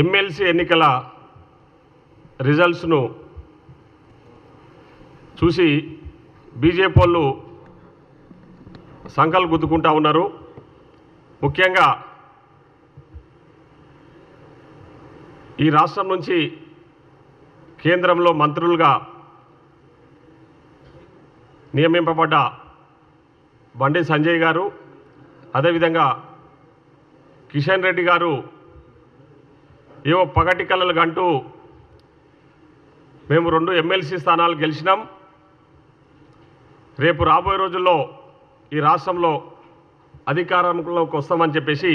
MLC ఎన్నికల రిజల్ట్స్ను చూసి BJP వాళ్ళు సంకలు గుద్దుకుంటా ఉన్నారు. ముఖ్యంగా ఈ రాష్ట్రం నుంచి కేంద్రంలో మంత్రులుగా నియమింపబడ్డ బండి సంజయ్ గారు అదేవిధంగా కిషన్ రెడ్డి గారు ఏవో పగటి కళలు అంటూ మేము రెండు ఎమ్మెల్సీ స్థానాలు గెలిచినాం. రేపు రాబోయే రోజుల్లో ఈ రాష్ట్రంలో అధికారంలోకి వస్తామని చెప్పేసి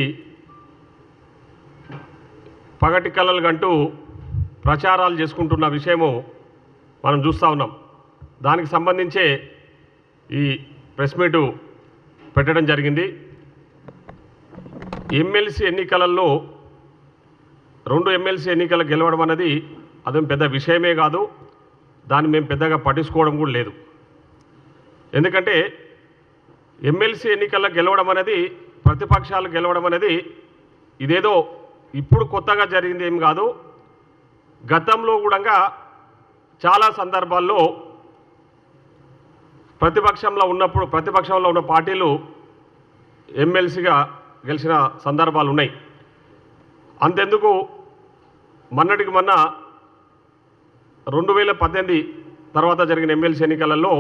పగటి కళలు అంటూ ప్రచారాలు చేసుకుంటున్న విషయము మనం చూస్తూ ఉన్నాం. దానికి సంబంధించే ఈ ప్రెస్ మీటు పెట్టడం జరిగింది. ఎమ్మెల్సీ ఎన్నికలలో రెండు ఎమ్మెల్సీ ఎన్నికలు గెలవడం అనేది అదేం పెద్ద విషయమే కాదు. దాన్ని మేము పెద్దగా పట్టించుకోవడం కూడా లేదు. ఎందుకంటే ఎమ్మెల్సీ ఎన్నికల్లో గెలవడం అనేది ప్రతిపక్షాలు గెలవడం అనేది ఇదేదో ఇప్పుడు కొత్తగా జరిగింది ఏం కాదు. గతంలో కూడా చాలా సందర్భాల్లో ప్రతిపక్షంలో ఉన్నప్పుడు ప్రతిపక్షంలో ఉన్న పార్టీలు ఎమ్మెల్సీగా గెలిచిన సందర్భాలు ఉన్నాయి. అంతెందుకు మొన్నటికి మొన్న రెండు వేల పద్దెనిమిది తర్వాత జరిగిన ఎమ్మెల్సీ ఎన్నికలలో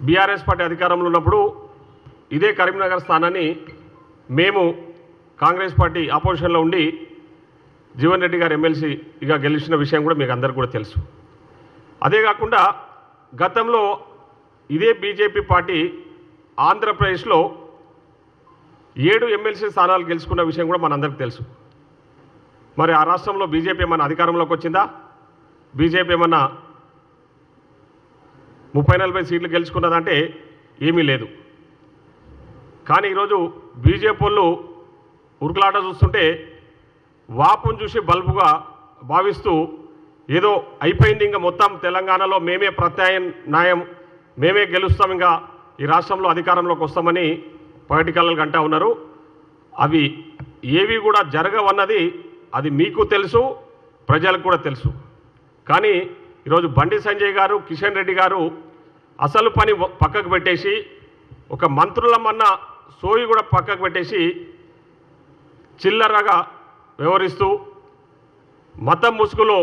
బీఆర్ఎస్ పార్టీ అధికారంలో ఉన్నప్పుడు ఇదే కరీంనగర్ స్థానాన్ని మేము కాంగ్రెస్ పార్టీ ఆపోజిషన్లో ఉండి జీవన్ రెడ్డి గారు ఎమ్మెల్సీగా గెలిచిన విషయం కూడా మీకు అందరికీ కూడా తెలుసు. అదే కాకుండా గతంలో ఇదే బీజేపీ పార్టీ ఆంధ్రప్రదేశ్లో ఏడు ఎమ్మెల్సీ స్థానాలు గెలుచుకున్న విషయం కూడా మనందరికీ తెలుసు. మరి ఆ రాష్ట్రంలో బీజేపీ ఏమన్నా అధికారంలోకి వచ్చిందా? బీజేపీ ఏమన్నా ముప్పై నలభై సీట్లు గెలుచుకున్నదంటే ఏమీ లేదు. కానీ ఈరోజు బీజేపీ వాళ్ళు ఉరుకులాట చూస్తుంటే వాపును చూసి బల్బుగా భావిస్తూ ఏదో అయిపోయింది ఇంకా మొత్తం తెలంగాణలో మేమే ప్రత్యామ్నాయం మేమే గెలుస్తాం ఇంకా ఈ రాష్ట్రంలో అధికారంలోకి వస్తామని పగటి కళలు ఉన్నారు. అవి ఏవి కూడా జరగవన్నది అది మీకు తెలుసు ప్రజలకు కూడా తెలుసు. కానీ ఈరోజు బండి సంజయ్ గారు కిషన్ రెడ్డి గారు అసలు పని పక్కకు పెట్టేసి ఒక మంత్రులమన్న సోయి కూడా పక్కకు పెట్టేసి చిల్లరగా వ్యవహరిస్తూ మతం ముసుగులో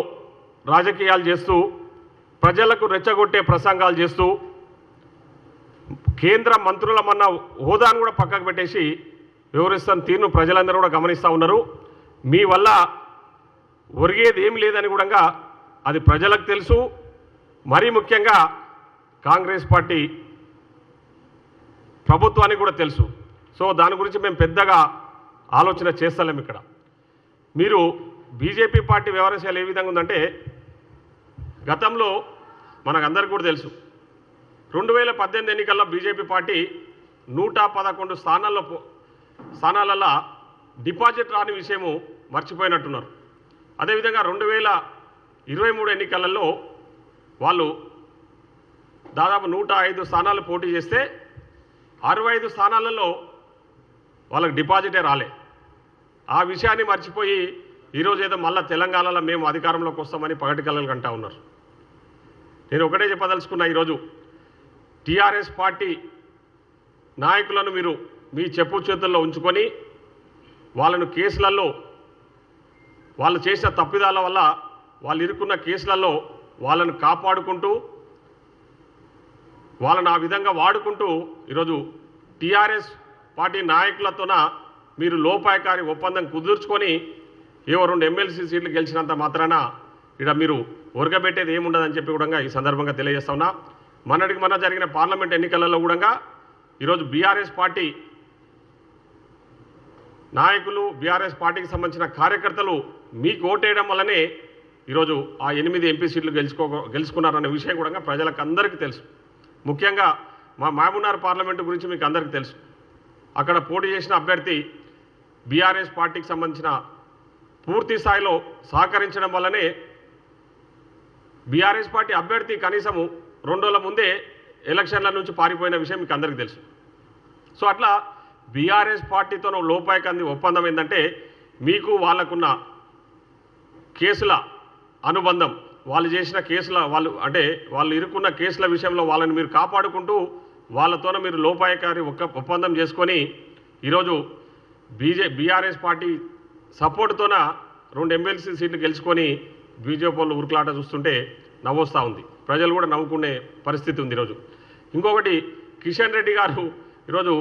రాజకీయాలు చేస్తూ ప్రజలకు రెచ్చగొట్టే ప్రసంగాలు చేస్తూ కేంద్ర మంత్రులమన్న హోదాను కూడా పక్కకు పెట్టేసి వివరిస్తున్న తీరును ప్రజలందరూ కూడా గమనిస్తూ ఉన్నారు. మీ వల్ల ఒరిగేది ఏం లేదని కూడా అది ప్రజలకు తెలుసు. మరీ ముఖ్యంగా కాంగ్రెస్ పార్టీ ప్రభుత్వానికి కూడా తెలుసు. సో దాని గురించి మేము పెద్దగా ఆలోచన చేస్తలేము ఇక్కడ. మీరు బీజేపీ పార్టీ వ్యవహారశాల ఏ విధంగా ఉందంటే గతంలో మనకందరికి కూడా తెలుసు. రెండు వేల పద్దెనిమిది ఎన్నికల్లో బీజేపీ పార్టీ నూట పదకొండు స్థానాల్లో స్థానాలల్లో స్థానాలలో డిపాజిట్ రాని విషయము మర్చిపోయినట్టున్నారు. అదేవిధంగా రెండు వేల ఇరవై మూడు ఎన్నికలలో వాళ్ళు దాదాపు నూట ఐదు స్థానాలు పోటీ చేస్తే అరవై ఐదు స్థానాలలో వాళ్ళకి డిపాజిటే రాలే. ఆ విషయాన్ని మర్చిపోయి ఈరోజు ఏదో మళ్ళీ తెలంగాణలో మేము అధికారంలోకి వస్తామని పగటి కళలు కంటా ఉన్నారు. నేను ఒకటే చెప్పదలుచుకున్నా ఈరోజు టీఆర్ఎస్ పార్టీ నాయకులను మీరు మీ చెప్పు చేతుల్లో ఉంచుకొని వాళ్ళను కేసులలో వాళ్ళు చేసిన తప్పిదాల వల్ల వాళ్ళు ఇరుక్కున్న కేసులలో వాళ్ళను కాపాడుకుంటూ వాళ్ళను ఆ విధంగా వాడుకుంటూ ఈరోజు టీఆర్ఎస్ పార్టీ నాయకులతోన మీరు లోపాయకారి ఒప్పందం కుదుర్చుకొని ఏవో రెండు ఎమ్మెల్సీ సీట్లు గెలిచినంత మాత్రాన ఇక్కడ మీరు ఉరగబెట్టేది ఏముండదని చెప్పి కూడా ఈ సందర్భంగా తెలియజేస్తా ఉన్నా. మొన్నటికి మొన్న జరిగిన పార్లమెంట్ ఎన్నికలలో కూడా ఈరోజు బీఆర్ఎస్ పార్టీ నాయకులు బీఆర్ఎస్ పార్టీకి సంబంధించిన కార్యకర్తలు మీకు ఓటేయడం వల్లనే ఈరోజు ఆ ఎనిమిది ఎంపీ సీట్లు గెలుచుకో గెలుచుకున్నారన్న విషయం కూడా ప్రజలకు అందరికీ తెలుసు. ముఖ్యంగా మా మహబూబ్నగర్ పార్లమెంటు గురించి మీకు అందరికీ తెలుసు. అక్కడ పోటీ చేసిన అభ్యర్థి బీఆర్ఎస్ పార్టీకి సంబంధించిన పూర్తి స్థాయిలో సహకరించడం వల్లనే బీఆర్ఎస్ పార్టీ అభ్యర్థి కనీసము రెండు ముందే ఎలక్షన్ల నుంచి పారిపోయిన విషయం మీకు అందరికీ తెలుసు. సో అట్లా బీఆర్ఎస్ పార్టీతో లోపాయకంది ఒప్పందం ఏంటంటే మీకు వాళ్ళకున్న కేసుల అనుబంధం వాళ్ళు చేసిన కేసుల వాళ్ళు అంటే వాళ్ళు ఇరుక్కున్న కేసుల విషయంలో వాళ్ళని మీరు కాపాడుకుంటూ వాళ్ళతోనే మీరు లోపాయకారి ఒక్క ఒప్పందం చేసుకొని ఈరోజు బీజే బీఆర్ఎస్ పార్టీ సపోర్ట్తోన రెండు ఎమ్మెల్సీ సీట్లు గెలుచుకొని బీజేపీ వాళ్ళు ఉరుకులాట చూస్తుంటే నవ్వొస్తూ ఉంది. ప్రజలు కూడా నవ్వుకునే పరిస్థితి ఉంది ఈరోజు. ఇంకొకటి కిషన్ రెడ్డి గారు ఈరోజు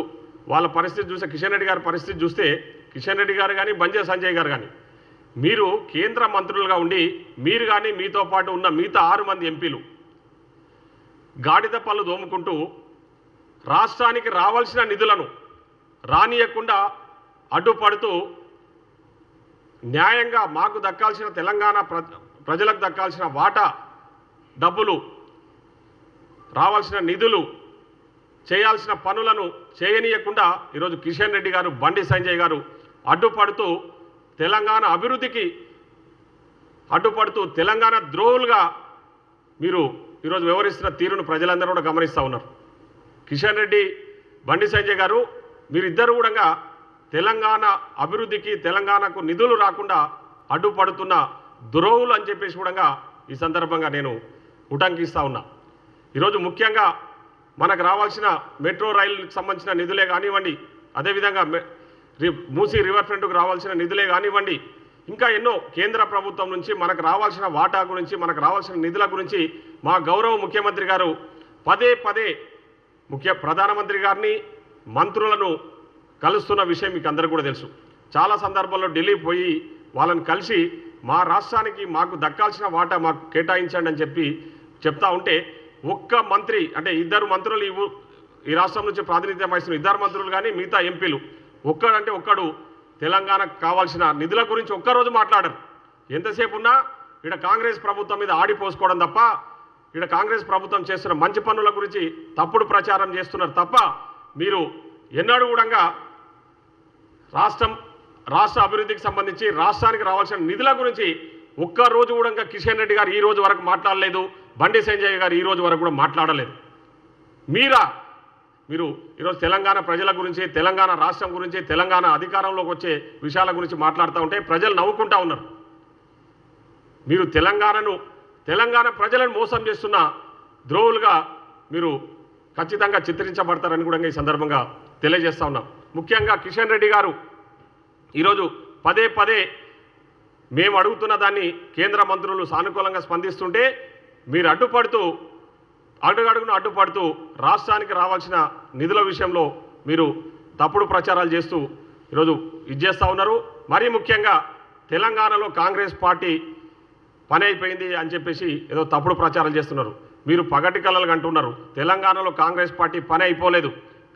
వాళ్ళ పరిస్థితి చూస్తే కిషన్ రెడ్డి గారి పరిస్థితి చూస్తే కిషన్ రెడ్డి గారు కానీ బంజే సంజయ్ గారు కానీ మీరు కేంద్ర మంత్రులుగా ఉండి మీరు కానీ మీతో పాటు ఉన్న మిగతా ఆరు మంది ఎంపీలు గాడిద పళ్ళు దోముకుంటూ రాష్ట్రానికి రావాల్సిన నిధులను రానియకుండా అడ్డుపడుతూ న్యాయంగా మాకు దక్కాల్సిన తెలంగాణ ప్రజలకు దక్కాల్సిన వాటా డబ్బులు రావాల్సిన నిధులు చేయాల్సిన పనులను చేయనీయకుండా ఈరోజు కిషన్ రెడ్డి గారు బండి సంజయ్ గారు అడ్డుపడుతూ తెలంగాణ అభివృద్ధికి అడ్డుపడుతూ తెలంగాణ ద్రోహులుగా మీరు ఈరోజు వ్యవహరిస్తున్న తీరును ప్రజలందరూ కూడా గమనిస్తూ ఉన్నారు. కిషన్ రెడ్డి బండి సంజయ్ గారు మీరిద్దరు కూడా తెలంగాణ అభివృద్ధికి తెలంగాణకు నిధులు రాకుండా అడ్డుపడుతున్న ద్రోహులు అని చెప్పేసి కూడా ఈ సందర్భంగా నేను ఉటంకిస్తూ ఉన్నా. ఈరోజు ముఖ్యంగా మనకు రావాల్సిన మెట్రో రైలుకి సంబంధించిన నిధులే కానివ్వండి అదేవిధంగా మూసీ రివర్ ఫ్రంట్కు రావాల్సిన నిధులే కానివ్వండి ఇంకా ఎన్నో కేంద్ర ప్రభుత్వం నుంచి మనకు రావాల్సిన వాటా గురించి మనకు రావాల్సిన నిధుల గురించి మా గౌరవ ముఖ్యమంత్రి గారు పదే పదే ముఖ్య ప్రధానమంత్రి గారిని మంత్రులను కలుస్తున్న విషయం మీకు అందరికీ కూడా తెలుసు. చాలా సందర్భాల్లో ఢిల్లీ పోయి వాళ్ళని కలిసి మా రాష్ట్రానికి మాకు దక్కాల్సిన వాటా మాకు కేటాయించండి అని చెప్పి చెప్తా ఉంటే ఒక్క మంత్రి అంటే ఇద్దరు మంత్రులు ఈ ఈ రాష్ట్రం నుంచి ప్రాతినిధ్యం వహిస్తున్న ఇద్దరు మంత్రులు కానీ మిగతా ఎంపీలు ఒక్కడంటే ఒక్కడు తెలంగాణకు కావాల్సిన నిధుల గురించి ఒక్కరోజు మాట్లాడరు. ఎంతసేపు ఉన్నా ఇక్కడ కాంగ్రెస్ ప్రభుత్వం మీద ఆడిపోసుకోవడం తప్ప ఇక్కడ కాంగ్రెస్ ప్రభుత్వం చేస్తున్న మంచి పనుల గురించి తప్పుడు ప్రచారం చేస్తున్నారు తప్ప మీరు ఎన్నడూ కూడా రాష్ట్రం రాష్ట్ర అభివృద్ధికి సంబంధించి రాష్ట్రానికి రావాల్సిన నిధుల గురించి ఒక్క రోజు కూడా కిషన్ రెడ్డి గారు ఈ రోజు వరకు మాట్లాడలేదు. బండి సంజయ్ గారు ఈరోజు వరకు కూడా మాట్లాడలేదు. మీరా? మీరు ఈరోజు తెలంగాణ ప్రజల గురించి తెలంగాణ రాష్ట్రం గురించి తెలంగాణ అధికారంలోకి వచ్చే విషయాల గురించి మాట్లాడుతూ ఉంటే ప్రజలు నవ్వుకుంటా ఉన్నారు. మీరు తెలంగాణను తెలంగాణ ప్రజలను మోసం చేస్తున్న ద్రోవులుగా మీరు ఖచ్చితంగా చిత్రించబడతారని కూడా ఈ సందర్భంగా తెలియజేస్తా ఉన్నాం. ముఖ్యంగా కిషన్ రెడ్డి గారు ఈరోజు పదే పదే మేము అడుగుతున్న దాన్ని కేంద్ర మంత్రులు సానుకూలంగా స్పందిస్తుంటే మీరు అడ్డుపడుతూ అడుగడుగును అడ్డుపడుతూ రాష్ట్రానికి రావాల్సిన నిధుల విషయంలో మీరు తప్పుడు ప్రచారాలు చేస్తూ ఈరోజు ఇది చేస్తూ ఉన్నారు. మరీ ముఖ్యంగా తెలంగాణలో కాంగ్రెస్ పార్టీ పని అయిపోయింది అని చెప్పేసి ఏదో తప్పుడు ప్రచారం చేస్తున్నారు. మీరు పగటి కళలు అంటున్నారు తెలంగాణలో కాంగ్రెస్ పార్టీ పని అయిపోలేదు.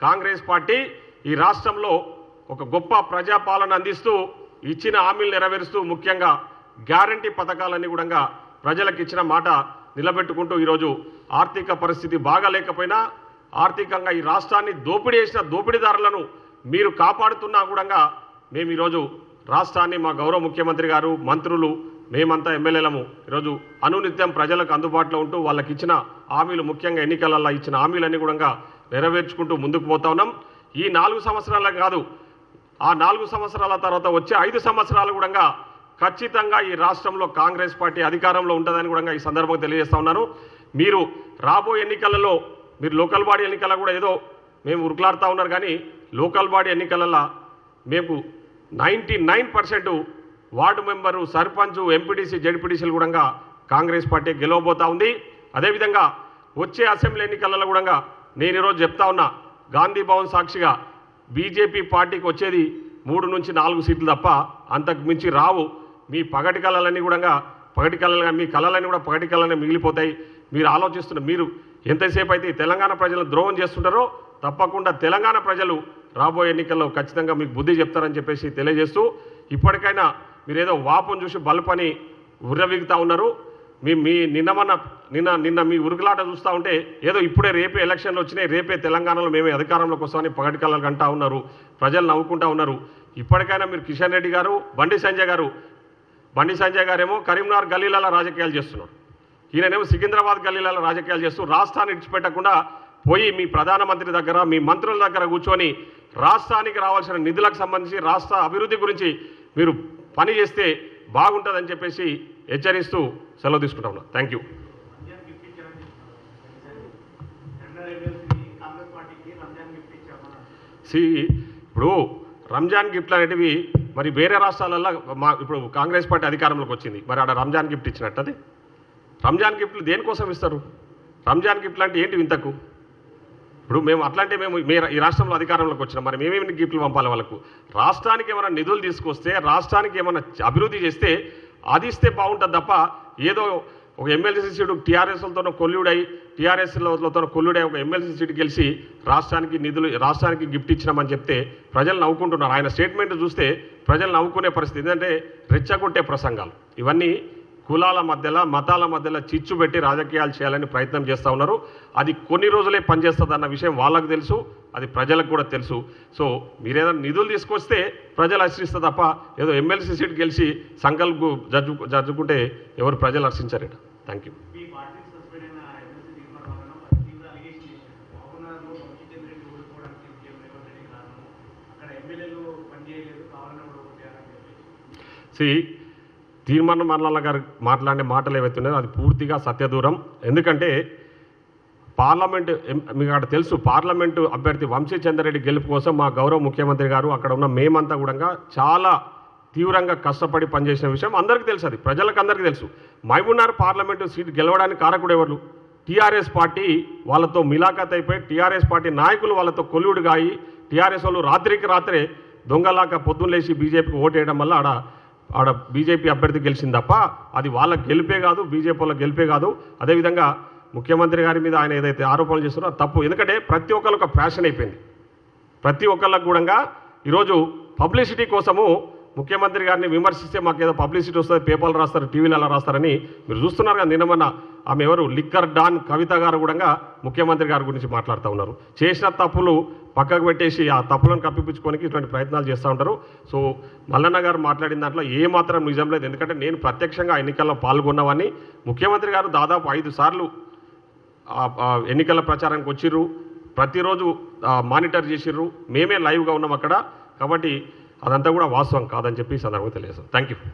కాంగ్రెస్ పార్టీ ఈ రాష్ట్రంలో ఒక గొప్ప ప్రజాపాలన అందిస్తూ ఇచ్చిన హామీలు నెరవేరుస్తూ ముఖ్యంగా గ్యారంటీ పథకాలన్నీ కూడా ప్రజలకు ఇచ్చిన మాట నిలబెట్టుకుంటూ ఈరోజు ఆర్థిక పరిస్థితి బాగాలేకపోయినా ఆర్థికంగా ఈ రాష్ట్రాన్ని దోపిడీ చేసిన దోపిడీదారులను మీరు కాపాడుతున్నా కూడా మేము ఈరోజు రాష్ట్రాన్ని మా గౌరవ ముఖ్యమంత్రి గారు మంత్రులు మేమంతా ఎమ్మెల్యేలము ఈరోజు అనునిత్యం ప్రజలకు అందుబాటులో ఉంటూ వాళ్ళకి ఇచ్చిన హామీలు ముఖ్యంగా ఎన్నికలలో ఇచ్చిన హామీలన్నీ కూడా నెరవేర్చుకుంటూ ముందుకు పోతా ఉన్నాం. ఈ నాలుగు సంవత్సరాల కాదు ఆ నాలుగు సంవత్సరాల తర్వాత వచ్చే ఐదు సంవత్సరాలు కూడా ఖచ్చితంగా ఈ రాష్ట్రంలో కాంగ్రెస్ పార్టీ అధికారంలో ఉంటుందని కూడా ఈ సందర్భంగా తెలియజేస్తా ఉన్నాను. మీరు రాబోయే ఎన్నికలలో మీరు లోకల్ బాడీ ఎన్నికల్లో కూడా ఏదో మేము ఉరుకులాడుతూ ఉన్నారు కానీ లోకల్ బాడీ ఎన్నికలలో మేము ninety nine percent ward member sarpanch MPTC జడ్పీటీసీలు కూడా కాంగ్రెస్ పార్టీ గెలవబోతా ఉంది. అదేవిధంగా వచ్చే అసెంబ్లీ ఎన్నికలలో కూడా నేను ఈరోజు చెప్తా ఉన్నా గాంధీ భవన్ సాక్షిగా బీజేపీ పార్టీకి వచ్చేది మూడు నుంచి నాలుగు సీట్లు తప్ప అంతకు మించి రావు. మీ పగటి కళలన్నీ కూడా పగటి కళలుగా మీ కళలన్నీ కూడా పగటి కళలనే మిగిలిపోతాయి. మీరు ఆలోచిస్తున్న మీరు ఎంతసేపు అయితే తెలంగాణ ప్రజలను ద్రోహం చేస్తుంటారో తప్పకుండా తెలంగాణ ప్రజలు రాబోయే ఎన్నికల్లో ఖచ్చితంగా మీకు బుద్ధి చెప్తారని చెప్పేసి తెలియజేస్తూ ఇప్పటికైనా మీరు ఏదో వాపును చూసి బల్పని ఉర్రవిగుతా ఉన్నారు. మీ మీ నిన్న మొన్న నిన్న నిన్న మీ ఉరుకులాట చూస్తూ ఉంటే ఏదో ఇప్పుడే రేపే ఎలక్షన్లు వచ్చినాయి రేపే తెలంగాణలో మేమే అధికారంలోకి వస్తామని పగటి కళ్ళకు అంటా ఉన్నారు. ప్రజలు నవ్వుకుంటా ఉన్నారు. ఇప్పటికైనా మీరు కిషన్ రెడ్డి గారు బండి సంజయ్ గారు బండి సంజయ్ గారేమో కరీంనగర్ గల్లీలలో రాజకీయాలు చేస్తున్నారు ఈయననేమో సికింద్రాబాద్ గల్లీలలో రాజకీయాలు చేస్తూ రాష్ట్రాన్ని విడిచిపెట్టకుండా పోయి మీ ప్రధానమంత్రి దగ్గర మీ మంత్రుల దగ్గర కూర్చొని రాష్ట్రానికి రావాల్సిన నిధులకు సంబంధించి రాష్ట్ర అభివృద్ధి గురించి మీరు పని చేస్తే బాగుంటుందని చెప్పేసి హెచ్చరిస్తూ సెలవు తీసుకుంటా థ్యాంక్ యూ సి ఇప్పుడు రంజాన్ గిఫ్ట్లు అనేటివి మరి వేరే రాష్ట్రాలలో మా ఇప్పుడు కాంగ్రెస్ పార్టీ అధికారంలోకి వచ్చింది. మరి ఆడ రంజాన్ గిఫ్ట్ ఇచ్చినట్టు అది. రంజాన్ గిఫ్ట్లు దేనికోసం ఇస్తారు? రంజాన్ గిఫ్ట్లు అంటే ఏంటి వింతకు? ఇప్పుడు మేము అట్లాంటి మేము మీ ఈ రాష్ట్రంలో అధికారంలోకి వచ్చినాం. మరి మేమేమి గిఫ్ట్లు పంపాలి వాళ్ళకు? రాష్ట్రానికి ఏమైనా నిధులు తీసుకొస్తే రాష్ట్రానికి ఏమైనా అభివృద్ధి చేస్తే అది ఇస్తే బాగుంటుంది తప్ప ఏదో ఒక ఎమ్మెల్సీ సీటు టీఆర్ఎస్లతో కొల్లుడై టీఆర్ఎస్లతో కొల్లుడై ఒక ఎమ్మెల్సీ సీటు గెలిచి రాష్ట్రానికి నిధులు రాష్ట్రానికి గిఫ్ట్ ఇచ్చినామని చెప్తే ప్రజలు నవ్వుకుంటున్నారు. ఆయన స్టేట్మెంట్ చూస్తే ప్రజలు నవ్వుకునే పరిస్థితి. ఎందుకంటే రెచ్చగొట్టే ప్రసంగాలు. ఇవన్నీ కులాల మధ్యలో మతాల మధ్యలో చిచ్చు పెట్టి రాజకీయాలు చేయాలని ప్రయత్నం చేస్తూ ఉన్నారు. అది కొన్ని రోజులే పనిచేస్తుంది అన్న విషయం వాళ్ళకు తెలుసు అది ప్రజలకు కూడా తెలుసు. సో మీరేదైనా నిధులు తీసుకొస్తే ప్రజలు హర్షిస్తారు తప్ప ఏదో ఎమ్మెల్సీ సీట్ గెలిచి సంకల్పు జడ్జు జడ్జుకుంటే ఎవరు ప్రజలు హర్షించారు థ్యాంక్ యూ మీ పార్టీ సస్పెండ్ అయిన ఎమ్మెల్సీ తీర్మాన మల్లాల గారు మాట్లాడే మాటలు ఏవైతే ఉన్నాయో అది పూర్తిగా సత్యదూరం. ఎందుకంటే పార్లమెంట్ మీకు అక్కడ తెలుసు పార్లమెంటు అభ్యర్థి వంశీ చంద్రరెడ్డి గెలుపు కోసం మా గౌరవ ముఖ్యమంత్రి గారు అక్కడ ఉన్న మేమంతా కూడా చాలా తీవ్రంగా కష్టపడి పనిచేసిన విషయం అందరికీ తెలుసు అది. ప్రజలకు అందరికీ తెలుసు. మహబూబ్నగర్ పార్లమెంటు సీట్ గెలవడానికి కారకుడు ఎవరు? టీఆర్ఎస్ పార్టీ వాళ్ళతో మిలాఖత్ అయిపోయి టీఆర్ఎస్ పార్టీ నాయకులు వాళ్ళతో కొల్లుడుగా అయి టీఆర్ఎస్ వాళ్ళు రాత్రికి రాత్రే దొంగలాగా పొద్దున్న లేచి బీజేపీకి ఓటేయడం వల్ల ఆడ ఆడ బీజేపీ అభ్యర్థి గెలిచింది తప్ప అది వాళ్ళ గెలిపే కాదు బీజేపీ వాళ్ళ గెలిపే కాదు. అదేవిధంగా ముఖ్యమంత్రి గారి మీద ఆయన ఏదైతే ఆరోపణలు చేస్తున్నారో తప్పు. ఎందుకంటే ప్రతి ఒక్కరు ఒక ఫ్యాషన్ అయిపోయింది. ప్రతి ఒక్కళ్ళకు కూడా ఈరోజు పబ్లిసిటీ కోసము ముఖ్యమంత్రి గారిని విమర్శిస్తే మాకు ఏదో పబ్లిసిటీ వస్తుంది పేపర్లు రాస్తారు టీవీలు అలా రాస్తారని మీరు చూస్తున్నారు కదా నిన్న ఆమె ఎవరు? లిక్కర్ డాన్ కవిత గారు కూడా ముఖ్యమంత్రి గారి గురించి మాట్లాడుతూ ఉన్నారు. చేసిన తప్పులు పక్కకు పెట్టేసి ఆ తప్పులను కప్పిపుచ్చుకోనికి ఇటువంటి ప్రయత్నాలు చేస్తూ ఉంటారు. సో మల్లన్న గారు మాట్లాడిన దాంట్లో ఏ మాత్రం నిజం లేదు. ఎందుకంటే నేను ప్రత్యక్షంగా ఎన్నికల్లో పాల్గొన్నవాన్ని ముఖ్యమంత్రి గారు దాదాపు ఐదు సార్లు ఎన్నికల ప్రచారానికి వచ్చిర్రు. ప్రతిరోజు మానిటర్ చేసిర్రు. మేమే లైవ్గా ఉన్నాం అక్కడ. కాబట్టి అదంతా కూడా వాస్తవం కాదని చెప్పి సందర్భంగా తెలియజేస్తాం థ్యాంక్ యూ